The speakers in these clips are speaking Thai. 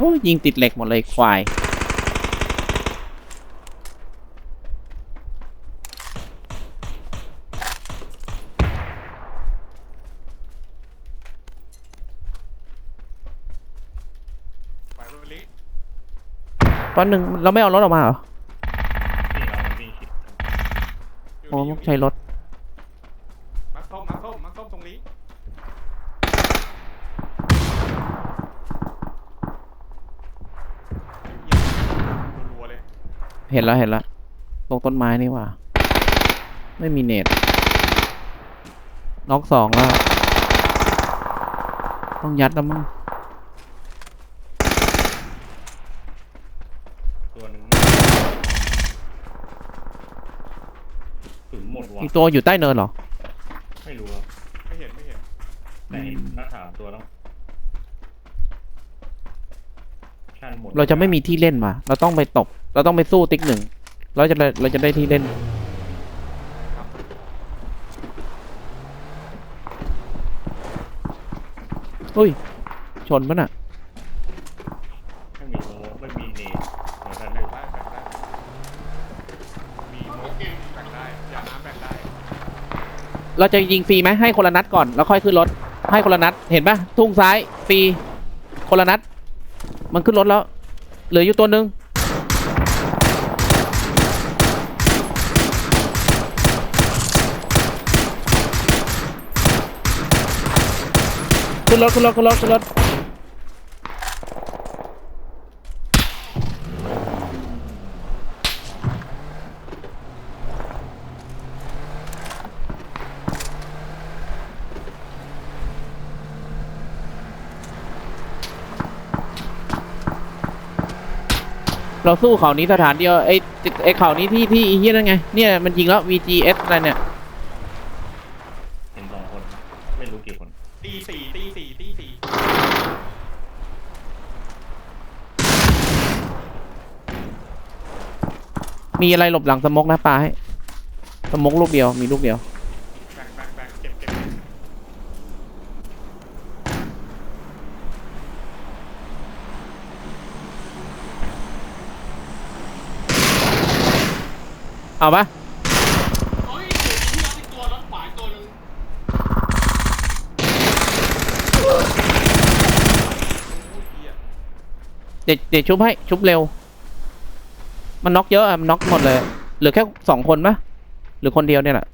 โอ้ยยิงติดเหล็กหมดเลยควาย ไปรถลิตอนหนึ่งเราไม่เอารถออกมาเหรอ นี่เราวิ่งชิดโอ้ต้องใช้รถ มักส้มมักส้มมักส้มตรงนี้เหี้ยรัวๆเลย เห็นแล้วเห็นแล้วตรงต้นไม้นี่หว่า ไม่มีเน็ตน็อกสองแล้ว ต้องยัดแล้วมั้งตัวหนึ่งถึงหมดว่ะอีกตัวอยู่ใต้เนินเหรอ ไม่รู้ครับไม่เห็นไม่เห็นแต่เห็นหน้าถามตัวแล้วชั้นหมดเราจะไม่มีที่เล่นว่ะ เราต้องไปตก เราต้องไปสู้ติ๊กหนึ่งเราจะได้เราจะได้ที่เล่นอุ้ย ชนปะน่ะไม่มีโมไม่มีเนตเดี๋ยวท่านแบ่ดูงแบ่งได้มีมุกแบ่งได้ยาน้ำแบ่งได้เราจะยิงฟรีไหมให้คนละนัดก่อนแล้วค่อยขึ้นรถ ให้คนละนัดเห็นปะทุ่งซ้ายฟรีคนละนัด มันขึ้นรถแล้ว เหลืออยู่ตัวหนึ่ง ขึ้นรถขึ้นรถขึ้นรถขึ้นรถเราสู้เขานี้สถานเดียวไอ้ไอ้เขานี้ที่ที่ไอ้เฮียนั่นไง เนี่ยมันยิงแล้ว VGS อะไรเนี่ย เห็นสองคน ไม่รู้กี่คน ตีสี่ตีสี่ตีสี่ มีอะไรหลบหลังสมกนะปลาให้สมกลูกเดียวมีลูกเดียว แบ่งแบ่งแบ่งเก็บเก็บเอาปะเฮ้ยเดี๋ยวพี่เอาอีกตัวรถขวาอีกตัวหนึงโอ้ยเหี้ยเดี๋ยวเดี๋ยวชุบให้ชุบเร็ว มันน็อกเยอะอะมันน็อกหมดเลยเหลือแค่สองคนปะหรือคนเดียวเนี่ยแหละ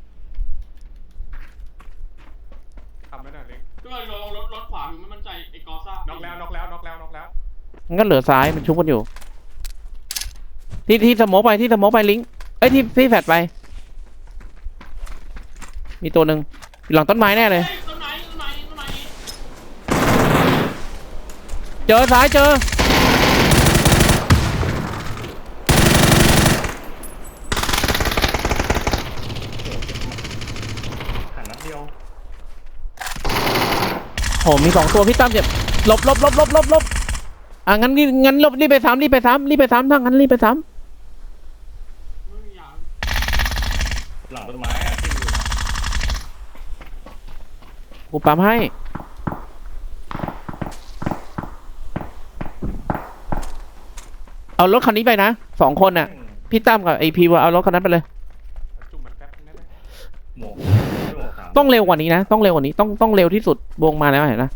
ทำไม่ได้เล็กก็เลยลองรถรถขวาอยู่ไม่มั่นใจไอ้กอซ่าน็อกแล้วน็อกแล้วน็อกแล้วน็อกแล้วมันก็เหลือซ้ายมันชุบกันอยู่ ที่ที่สโมกไปที่สโมกไปลิงก์เอ้ยที่ที่แฟดไป มีตัวหนึ่งอยู่หลังต้นไม้แน่เลยเฮ้ยต้นไม้ต้นไม้ต้นไม้นี้เจอซ้ายเจอ หันนัดเดียว โหมีสองตัวพี่ตั้มเจ็บหลบหลบหลบหลบหลบหลบอะงั้นรีบงั้นหลบรีบไปซ้ำรีบไปซ้ำรีบไปซ้ำถ้างั้นรีบไปซ้ไม่มีอย่างหลังต้นไม้อะที่อยู่ำกูปั๊มให้เอารถคันนี้ไปนะสองคนน่ะพี่ตั้มกับไอพีว่าเอารถคันนั้นไปเลย จุ่มมันแป๊บนึงได้ไหมหมวก ต้องเร็วกว่านี้นะ ต้องเร็วกว่านี้ ต้องต้องเร็วที่สุดวงมาแล้วเห็นนะ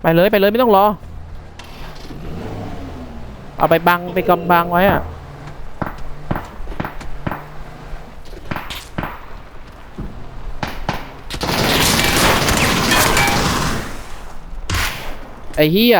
ไปเลยไปเลยไม่ต้องรอ เอาไปบังไปกำบังไว้อะไอ้เฮีย